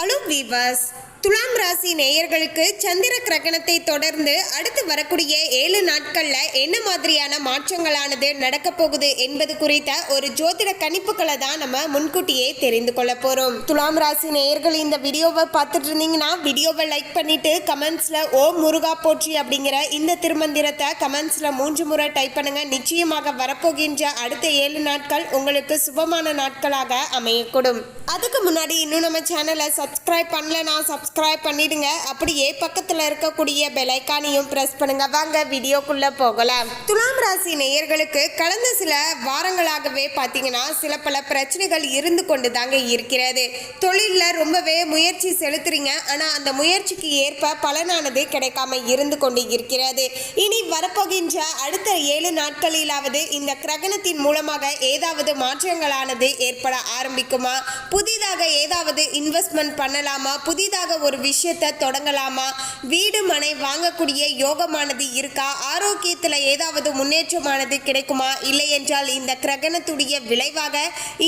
Hello viewers துலாம் ராசி நேயர்களுக்கு சந்திர கிரகணத்தை தொடர்ந்து அடுத்து வரக்கூடிய ஏழு நாட்கள்ல என்ன மாதிரியான மாற்றங்களானது நடக்க போகுது என்பது குறித்த ஒரு ஜோதிட கணிப்புகளை தான் நம்ம முன்கூட்டியே தெரிந்து கொள்ள போறோம். துலாம் ராசி நேயர்கள் இந்த வீடியோவை பார்த்துட்டு இருந்தீங்கன்னா வீடியோவை லைக் பண்ணிட்டு கமெண்ட்ஸ்ல ஓ முருகா போற்றி அப்படிங்கிற இந்த திருமந்திரத்தை கமெண்ட்ஸ்ல மூன்று முறை டைப் பண்ணுங்க. நிச்சயமாக வரப்போகின்ற அடுத்த ஏழு நாட்கள் உங்களுக்கு சுபமான நாட்களாக அமையக்கூடும். அதுக்கு முன்னாடி இன்னும் நம்ம சேனலை சப்ஸ்கிரைப் பண்ணலனா சப்ஸ்கிரைப் பண்ணிடுங்க. அப்படியே பக்கத்தில் இருக்கக்கூடிய பெலைக்கானையும் ப்ரெஸ் பண்ணுங்க. வாங்க வீடியோக்குள்ள போகலாம். துலாம் ராசி நேயர்களுக்கு கடந்த சில வாரங்களாகவே பார்த்தீங்கன்னா சில பல பிரச்சனைகள் இருந்து கொண்டு தாங்க இருக்கிறது. தொழிலில் ரொம்பவே முயற்சி செலுத்துறீங்க. ஆனால் அந்த முயற்சிக்கு ஏற்ப பலனானது கிடைக்காம இருந்து கொண்டு இருக்கிறது. இனி வரப்போகின்ற அடுத்த ஏழு நாட்களிலாவது இந்த கிரகணத்தின் மூலமாக ஏதாவது மாற்றங்களானது ஏற்பட ஆரம்பிக்குமா? புதிதாக ஏதாவது இன்வெஸ்ட்மெண்ட் பண்ணலாமா? புதிதாக ஒரு விஷயத்தை தொடங்கலாமா? வீடு மனை வாங்கக்கூடிய யோகமானது இருக்கா? ஆரோக்கியத்தில் ஏதாவது முன்னேற்றமானது கிடைக்குமா? இல்லை என்றால் இந்த கிரகணத்துடைய விளைவாக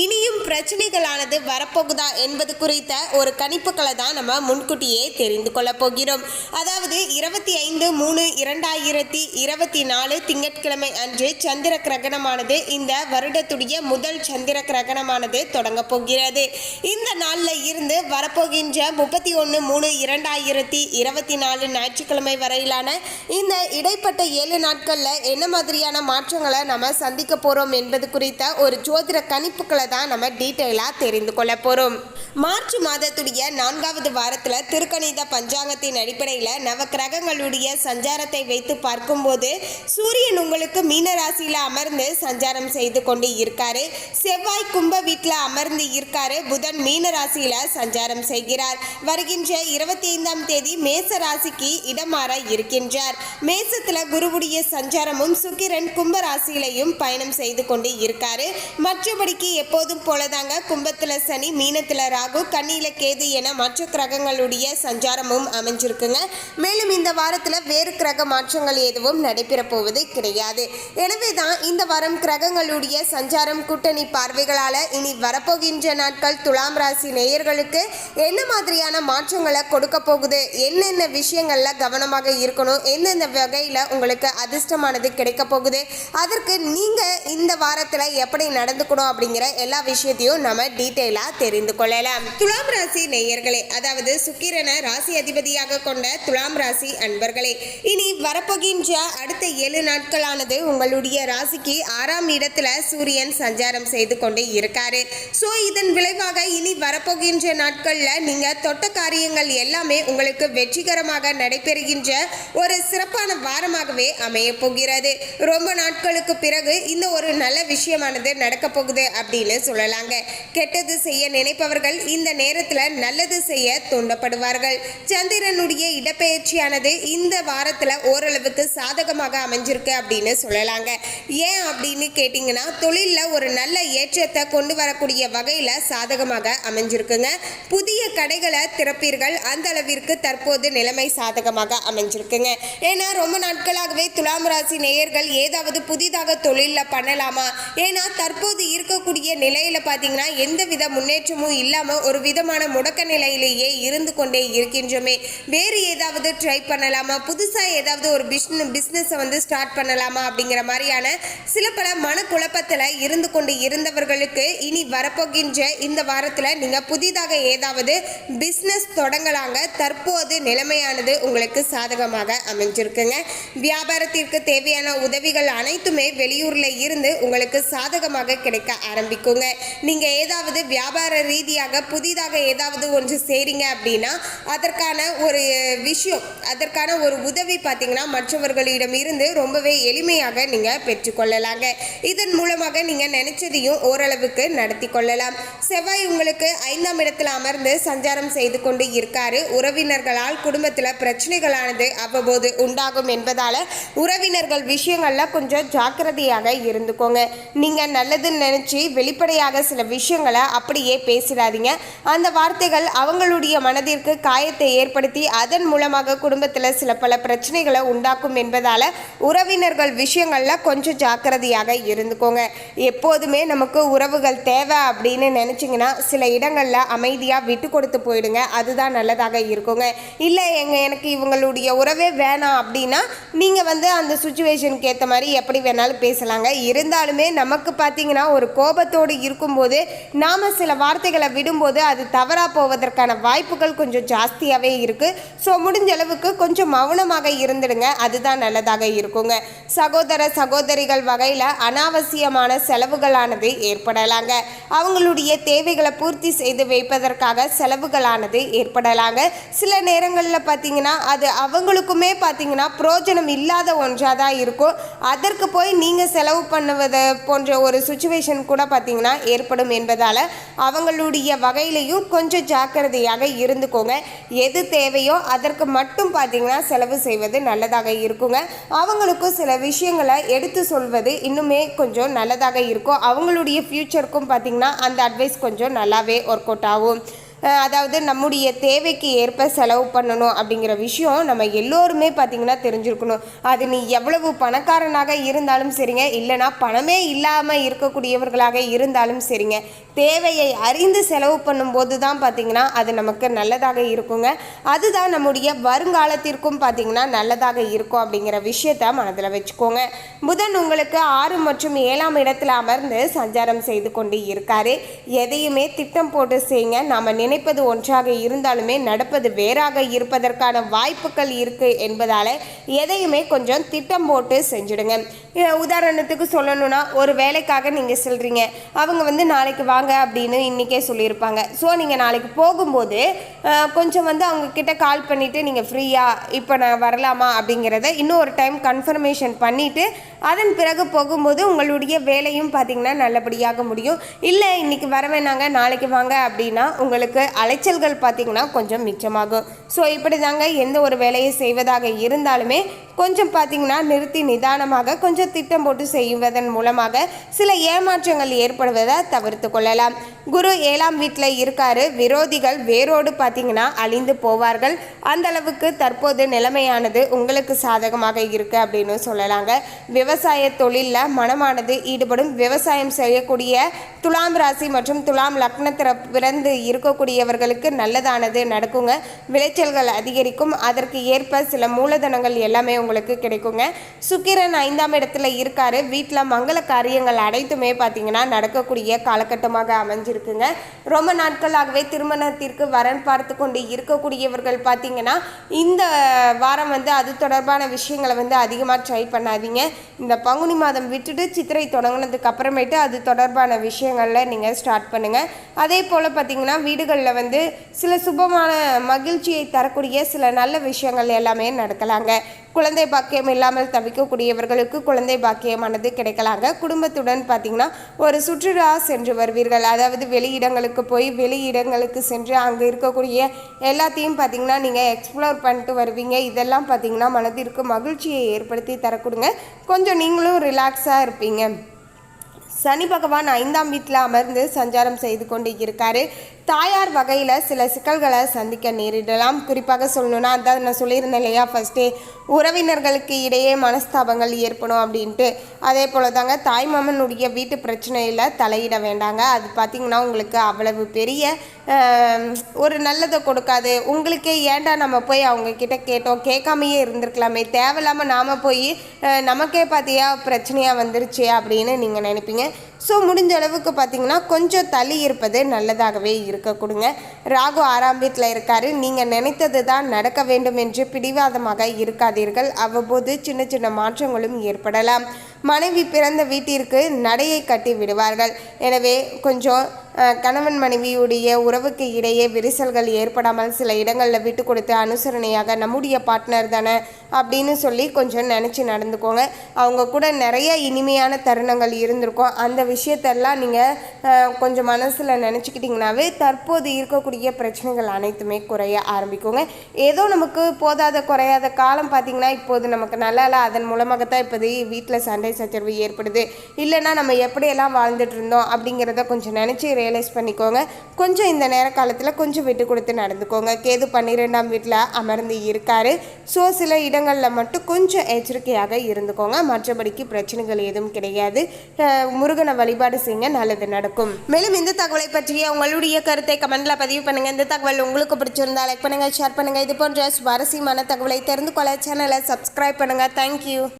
இனியும் பிரச்சனைகளானது வரப்போகுதா என்பது குறித்த ஒரு கணிப்புகளை தான் நம்ம முன்கூட்டியே தெரிந்து கொள்ள போகிறோம். அதாவது இருபத்தி ஐந்து மூணு இரண்டாயிரத்தி இருபத்தி நாலு திங்கட்கிழமை அன்று சந்திர கிரகணமானது இந்த வருடத்துடைய முதல் சந்திர கிரகணமானது தொடங்க போகிறது. இந்த நாளில் இருந்து வரப்போகின்ற முப்பத்தி ஒன்று மூணு இரண்டாயிரத்தி இருபத்தி நாலு ஞாயிற்றுக்கிழமை வரையிலான இந்த இடைப்பட்ட ஏழு நாட்களில் என்ன மாதிரியான மாற்றங்களை நம்ம சந்திக்க போகிறோம் என்பது குறித்த ஒரு ஜோதிட கணிப்புகளை தான் நம்ம டீட்டெயிலாக தெரிந்து கொள்ள போகிறோம் மார்ச் மாதத்துடைய நான்காவது வாரத்தில் திருக்கணித பஞ்சாங்கத்தின் அடிப்படையில் நவ கிரகங்களுடைய சஞ்சாரத்தை வைத்து பார்க்கும்போது சூரியன் உங்களுக்கு மீனராசியில் அமர்ந்து சஞ்சாரம் செய்து கொண்டு இருக்காரு. செவ்வாய் கும்ப வீட்டில் அமர்ந்து இருக்காரு. புதன் மீனராசியில் சஞ்சாரம் செய்கிறார். வருகின்ற இருபத்தி ஐந்தாம் தேதி மேச ராசிக்கு இடமாற இருக்கின்றார். மேசத்துல குருவுடைய சஞ்சாரமும் சுக்கிரன் கும்ப ராசியிலையும் பயணம் செய்து கொண்டு இருக்காரு. மற்றபடிக்கு எப்போதும் போலதாங்க கும்பத்துல சனி மீனத்துல ராகு கண்ணியில கேது என மற்ற கிரகங்களுடைய சஞ்சாரமும் அமைஞ்சிருக்குங்க. மேலும் இந்த வாரத்துல வேறு கிரக மாற்றங்கள் எதுவும் நடைபெற போவது கிடையாது. எனவே தான் இந்த வாரம் கிரகங்களுடைய சஞ்சாரம் கூட்டணி பார்வைகளால இனி வரப்போகின்ற நாட்கள் துலாம் ராசி நேயர்களுக்கு என்ன மாதிரியான மாற்றங்கள் கொடுக்க போகுது. என்னென்ன விஷயங்கள்ல கவனமாக இருக்கணும்? எந்தெந்த வகையில் உங்களுக்கு அதிர்ஷ்டமானது கிடைக்க போகுது? அதற்கு நீங்க இந்த வாரத்தில் எப்படி நடந்துக்கணும் அப்படிங்கிற எல்லா விஷயத்தையும் நம்ம டீட்டெயிலாக தெரிந்து கொள்ளலாம். துலாம் ராசி நேயர்களே அதாவது சுக்கிரனை ராசி அதிபதியாக கொண்ட துலாம் ராசி அன்பர்களே இனி வரப்போகின்ற அடுத்த ஏழு நாட்களானது உங்களுடைய ராசிக்கு ஆறாம் இடத்துல சூரியன் சஞ்சாரம் செய்து கொண்டு இருக்காரு. ஸோ இதன் விளைவாக இனி வரப்போகின்ற நாட்களில் நீங்கள் தொட்ட காரியங்கள் எல்லாமே உங்களுக்கு வெற்றிகரமாக நடைபெறுகின்ற ஒரு சிறப்பான வாரமாகவே அமைய போகிறது. ரொம்ப நாட்களுக்கு பிறகு இந்த ஒரு நல்ல விஷயமானது நடக்க போகுது அப்படின்னு சொல்லலாங்க. கெட்டது செய்ய நினைப்பவர்கள் இந்த நேரத்தில் நல்லது செய்ய தூண்டப்படுவார்கள். சந்திரனுடைய இடப்பெயர்ச்சியானது இந்த வாரத்தில் ஓரளவுக்கு சாதகமாக அமைஞ்சிருக்கு அப்படின்னு சொல்லலாங்க. ஏன் அப்படின்னு கேட்டிங்கன்னா தொழிலில் ஒரு நல்ல ஏற்றத்தை கொண்டு வரக்கூடிய வகையில் சாதகமாக அமைஞ்சிருக்குங்க. புதிய கடைகளை திறப்பீர்கள் அந்த அளவிற்கு தற்போது நிலைமை சாதகமாக அமைஞ்சிருக்குங்க. ஏன்னா ரொம்ப நாட்களாகவே துலாம் ராசி நேயர்கள் ஏதாவது புதிதாக தொழிலில் பண்ணலாமா? ஏன்னா தற்போது இருக்கக்கூடிய நிலையில் பார்த்தீங்கன்னா எந்த வித முன்னேற்றமும் இல்லாமல் ஒரு விதமான முடக்க நிலையிலேயே இருந்து கொண்டே இருக்கின்றோமே. வேறு ஏதாவது ட்ரை பண்ணலாமா? புதுசாக ஏதாவது ஒரு பிஸ்ன பிஸ்னஸை வந்து ஸ்டார்ட் பண்ணலாமா? அப்படிங்கிற மாதிரியான சில பல மனக்குழப்பத்தில் இருந்து கொண்டு இருந்தவர்களுக்கு இனி வரப்போகின்ற இந்த வாரத்தில் நீங்கள் புதிதாக ஏதாவது பிஸ்னஸ் தொடங்கலாங்க. தற்போது நிலைமையானது உங்களுக்கு சாதகமாக அமைஞ்சிருக்குங்க. வியாபாரத்திற்கு தேவையான உதவிகள் அனைத்துமே வெளியூரில் இருந்து உங்களுக்கு சாதகமாக கிடைக்க ஆரம்பிக்குங்க. நீங்கள் ஏதாவது வியாபார ரீதியாக புதிதாக ஏதாவது ஒன்று செய்கிறீங்க அப்படின்னா அதற்கான ஒரு விஷயம் அதற்கான ஒரு உதவி பார்த்தீங்கன்னா மற்றவர்களிடம் இருந்து ரொம்பவே எளிமையாக நீங்கள் பெற்றுக்கொள்ளலாங்க இதன் மூலமாக நீங்கள் நினைச்சதையும் ஓரளவுக்கு நடத்தி கொள்ளலாம். செவ்வாய் உங்களுக்கு ஐந்தாம் இடத்தில் அமர்ந்து சஞ்சாரம் செய்து கொண்டு இருக்காரு. உறவினர்களால் குடும்பத்தில் பிரச்சனைகளானது அவ்வப்போது உண்டாகும் என்பதால் உறவினர்கள் விஷயங்களில் கொஞ்சம் ஜாக்கிரதையாக இருந்துக்கோங்க. நீங்கள் நல்லதுன்னு நினச்சி வெளிப்படையாக சில விஷயங்களை அப்படியே பேசிடாதீங்க. அந்த வார்த்தைகள் அவங்களுடைய மனதிற்கு காயத்தை ஏற்படுத்தி அதன் மூலமாக குடும்பத்தில் சில பல பிரச்சனைகளை உண்டாக்கும் என்பதால் உறவினர்கள் விஷயங்களில் கொஞ்சம் ஜாக்கிரதையாக இருந்துக்கோங்க. எப்போதுமே நமக்கு உறவுகள் தேவை அப்படின்னு நினச்சிங்கன்னா சில இடங்களில் அமைதியாக விட்டு கொடுத்து போயிடுங்க. அதுதான் நல்லதாக இருக்குங்க. இல்லை எங்கள் எனக்கு இவங்களுடைய உறவே வேணாம் அப்படின்னா நீங்கள் வந்து அந்த சுச்சுவேஷனுக்கு ஏற்ற மாதிரி எப்படி வேணாலும் பேசலாங்க. இருந்தாலுமே நமக்கு பார்த்தீங்கன்னா ஒரு கோபத்தோடு இருக்கும்போது நாம் சில வார்த்தைகளை விடும்போது அது தவறாக போவதற்கான வாய்ப்புகள் கொஞ்சம் ஜாஸ்தியாகவே இருக்குது ஸோ முடிஞ்ச அளவுக்கு கொஞ்சம் மௌனமாக இருந்துடுங்க. அதுதான் நல்லதாக இருக்குங்க. சகோதர சகோதரிகள் வகையில் அனாவசியமான செலவுகளானது ஏற்படலாங்க. அவங்களுடைய தேவைகளை பூர்த்தி செய்து வைப்பதற்காக செலவுகளானது ஏற்படலாங்க. சில நேரங்களில் பார்த்தீங்கன்னா அது அவங்களுக்குமே பார்த்தீங்கன்னா பிரோஜனம் இல்லாத ஒன்றாக தான் இருக்கும். அதற்கு போய் நீங்கள் செலவு பண்ணுவதை போன்ற ஒரு சுச்சுவேஷன் கூட பார்த்தீங்கன்னா ஏற்படும் என்பதால் அவங்களுடைய வகையிலையும் கொஞ்சம் ஜாக்கிரதையாக இருந்துக்கோங்க. எது தேவையோ அதற்கு மட்டும் பார்த்தீங்கன்னா செலவு செய்வது நல்லதாக இருக்குங்க. அவங்களுக்கும் சில விஷயங்களை எடுத்து சொல்வது இன்னுமே கொஞ்சம் நல்லதாக இருக்கும். அவங்களுடைய ஃப்யூச்சருக்கும் பார்த்தீங்கன்னா அந்த அட்வைஸ் கொஞ்சம் நல்லாவே ஒர்க் அவுட் ஆகும். அதாவது நம்முடைய தேவைக்கு ஏற்ப செலவு பண்ணணும் அப்படிங்கிற விஷயம் நம்ம எல்லோருமே பார்த்திங்கன்னா தெரிஞ்சிருக்கணும். அது நீ எவ்வளவு பணக்காரனாக இருந்தாலும் சரிங்க இல்லைனா பணமே இல்லாமல் இருக்கக்கூடியவர்களாக இருந்தாலும் சரிங்க. தேவையை அறிந்து செலவு பண்ணும்போது தான் பார்த்திங்கன்னா அது நமக்கு நல்லதாக இருக்குங்க. அதுதான் நம்முடைய வருங்காலத்திற்கும் பார்த்திங்கன்னா நல்லதாக இருக்கும் அப்படிங்கிற விஷயத்த மனதில் வச்சுக்கோங்க. புதன் உங்களுக்கு ஆறு மற்றும் ஏழாம் இடத்துல அமர்ந்து சஞ்சாரம் செய்து கொண்டு இருக்காரு. எதையுமே திட்டம் போட்டு செய்யுங்க நாம் நினைப்பது ஒன்றாக இருந்தாலுமே நடப்பது வேறாக இருப்பதற்கான வாய்ப்புகள் இருக்கு என்பதால் எதையுமே கொஞ்சம் திட்டம் போட்டு செஞ்சுடுங்க. உதாரணத்துக்கு சொல்லணும்னா ஒரு வேலைக்காக நீங்கள் செல்றீங்க. அவங்க வந்து நாளைக்கு வாங்க அப்படின்னு இன்றைக்கே சொல்லியிருப்பாங்க. ஸோ நீங்கள் நாளைக்கு போகும்போது கொஞ்சம் வந்து அவங்கக்கிட்ட கால் பண்ணிவிட்டு நீங்கள் ஃப்ரீயாக இப்போ நான் வரலாமா அப்படிங்கிறத இன்னும் ஒரு டைம் கன்ஃபர்மேஷன் பண்ணிவிட்டு அதன் பிறகு போகும்போது உங்களுடைய வேலையும் பார்த்திங்கன்னா நல்லபடியாக முடியும். இல்லை இன்னைக்கு வர வேணாங்க நாளைக்கு வாங்க அப்படின்னா உங்களுக்கு அலைச்சல்கள் பார்த்திங்கன்னா கொஞ்சம் மிச்சமாகும். ஸோ இப்படி தாங்க எந்த ஒரு வேலையை செய்வதாக இருந்தாலுமே கொஞ்சம் பார்த்திங்கன்னா நிறுத்தி நிதானமாக கொஞ்சம் திட்டம் போட்டு செய்வதன் மூலமாக சில ஏமாற்றங்கள் ஏற்படுவதை தவிர்த்து கொள்ளலாம். குரு ஏழாம் வீட்டில் இருக்காரு. விரோதிகள் வேரோடு பார்த்தீங்கன்னா அழிந்து போவார்கள். அந்த அளவுக்கு தற்போது நிலைமையானது உங்களுக்கு சாதகமாக இருக்குது அப்படின்னு சொல்லலாங்க. விவசாய தொழிலில் மனமானது ஈடுபடும். விவசாயம் செய்யக்கூடிய துலாம் ராசி மற்றும் துலாம் லக்னத்தில் பிறந்து இருக்கக்கூடியவர்களுக்கு நல்லதானது நடக்குங்க. விளைச்சல்கள் அதிகரிக்கும். அதற்கு ஏற்ப சில மூலதனங்கள் எல்லாமே உங்களுக்கு கிடைக்குங்க. சுக்கிரன் ஐந்தாம் இடத்துல இருக்காரு. வீட்டில் மங்கள காரியங்கள் அனைத்துமே பார்த்தீங்கன்னா நடக்கக்கூடிய காலகட்டமாக அமைஞ்சிருக்குங்க. ரொம்ப நாட்களாகவே திருமணத்திற்கு வரன் பார்த்து கொண்டு இருக்கக்கூடியவர்கள் பார்த்தீங்கன்னா இந்த வாரம் வந்து அது தொடர்பான விஷயங்களை வந்து அதிகமாக ட்ரை பண்ணாதீங்க. இந்த பங்குனி மாதம் விட்டுட்டு சித்திரை தொடங்கினதுக்கு அப்புறமேட்டு அது தொடர்பான விஷயங்களில் நீங்கள் ஸ்டார்ட் பண்ணுங்கள் அதே போல் பார்த்தீங்கன்னா வீடுகளில் வந்து சில சுபமான மகிழ்ச்சியை தரக்கூடிய சில நல்ல விஷயங்கள் எல்லாமே நடக்கலாங்க. குழந்தை பாக்கியம் இல்லாமல் தவிக்கக்கூடியவர்களுக்கு குழந்தை பாக்கியமானது கிடைக்கலாங்க. குடும்பத்துடன் பார்த்தீங்கன்னா ஒரு சுற்றுலா சென்று வருவீர்கள். அதாவது வெளியிடங்களுக்கு போய் வெளியிடங்களுக்கு சென்று அங்கே இருக்கக்கூடிய எல்லாத்தையும் பார்த்தீங்கன்னா நீங்கள் எக்ஸ்ப்ளோர் பண்ணிட்டு வருவீங்க. இதெல்லாம் பார்த்தீங்கன்னா மனதிற்கு மகிழ்ச்சியை ஏற்படுத்தி தரக்கூடுங்க கொஞ்சம் நீங்களும் ரிலாக்ஸாக இருப்பீங்க. சனி பகவான் ஐந்தாம் வீட்டில் அமர்ந்து சஞ்சாரம் செய்து கொண்டு இருக்காரு. தாயார் வகையில் சில சிக்கல்களை சந்திக்க நேரிடலாம். குறிப்பாக சொல்லணும்னா அதான் நான் சொல்லியிருந்தேன் இல்லையா ஃபஸ்ட்டே உறவினர்களுக்கு இடையே மனஸ்தாபங்கள் ஏற்படும் அப்படின்ட்டு. அதே போல் தாங்க தாய்மாமனுடைய வீட்டு பிரச்சனையில் தலையிட வேண்டாங்க. அது பார்த்திங்கன்னா உங்களுக்கு அவ்வளவு பெரிய ஒரு நல்லதை கொடுக்காது. உங்களுக்கே ஏன்டா நம்ம போய் அவங்கக்கிட்ட கேட்டோம்? கேட்காமையே இருந்திருக்கலாமே. தேவையில்லாமல் நாம் போய் நமக்கே பார்த்தியா பிரச்சனையாக வந்துருச்சு அப்படின்னு நீங்கள் நினைப்பீங்க. ஸோ முடிஞ்ச அளவுக்கு பார்த்தீங்கன்னா கொஞ்சம் தள்ளி இருப்பது நல்லதாகவே இருக்க கொடுங்க. ராகு ஆறாம் வீட்டில் இருக்காரு. நீங்கள் நினைத்தது தான் நடக்க வேண்டும் என்று பிடிவாதமாக இருக்காதீர்கள். அவ்வப்போது சின்ன சின்ன மாற்றங்களும் ஏற்படலாம். மனைவி பிறந்த வீட்டிற்கு நடையை கட்டி விடுவார்கள். எனவே கொஞ்சம் கணவன் மனைவியுடைய உறவுக்கு இடையே விரிசல்கள் ஏற்படாமல் சில இடங்களில் விட்டு கொடுத்து அனுசரணையாக நம்முடைய பார்ட்னர் தானே அப்படின்னு சொல்லி கொஞ்சம் நினச்சி நடந்துக்கோங்க. அவங்க கூட நிறைய இனிமையான தருணங்கள் இருந்திருக்கும். அந்த விஷயத்தெல்லாம் நீங்கள் கொஞ்சம் மனசில் நினச்சிக்கிட்டிங்கனாவே தற்போது இருக்கக்கூடிய பிரச்சனைகள் அனைத்துமே குறைய ஆரம்பிக்குங்க. ஏதோ நமக்கு போதாத குறையாத காலம் பார்த்திங்கன்னா இப்போது நமக்கு நல்லா இல்லை அதன் மூலமாகத்தான் இப்போது வீட்டில் சண்டை சச்சரவு ஏற்படுது. இல்லைன்னா நம்ம எப்படியெல்லாம் வாழ்ந்துட்டு இருந்தோம் அப்படிங்கிறத கொஞ்சம் நினச்சி ரியலைஸ் பண்ணிக்கோங்க. கொஞ்சம் இந்த நேர காலத்தில் கொஞ்சம் விட்டு கொடுத்து நடந்துக்கோங்க. கேது பன்னிரெண்டாம் வீட்டில் அமர்ந்து இருக்காரு. ஸோ சில இடங்களில் மட்டும் கொஞ்சம் எச்சரிக்கையாக இருந்துக்கோங்க. மற்றபடிக்கு பிரச்சனைகள் எதுவும் கிடையாது. முருகனை வழிபாடு செய்ய நல்லது நடக்கும். மேலும் இந்த தகவலை பற்றிய உங்களுடைய கருத்தை கமெண்ட்ல பதிவு பண்ணுங்க. இந்த தகவல் உங்களுக்கு பிடிச்சிருந்தா லைக் பண்ணுங்க ஷேர் பண்ணுங்க. இது போன்ற சுவாரஸ்யமான தகவலை தெரிந்து கொள்ள சேனலை சப்ஸ்கிரைப் பண்ணுங்க. தேங்க்யூ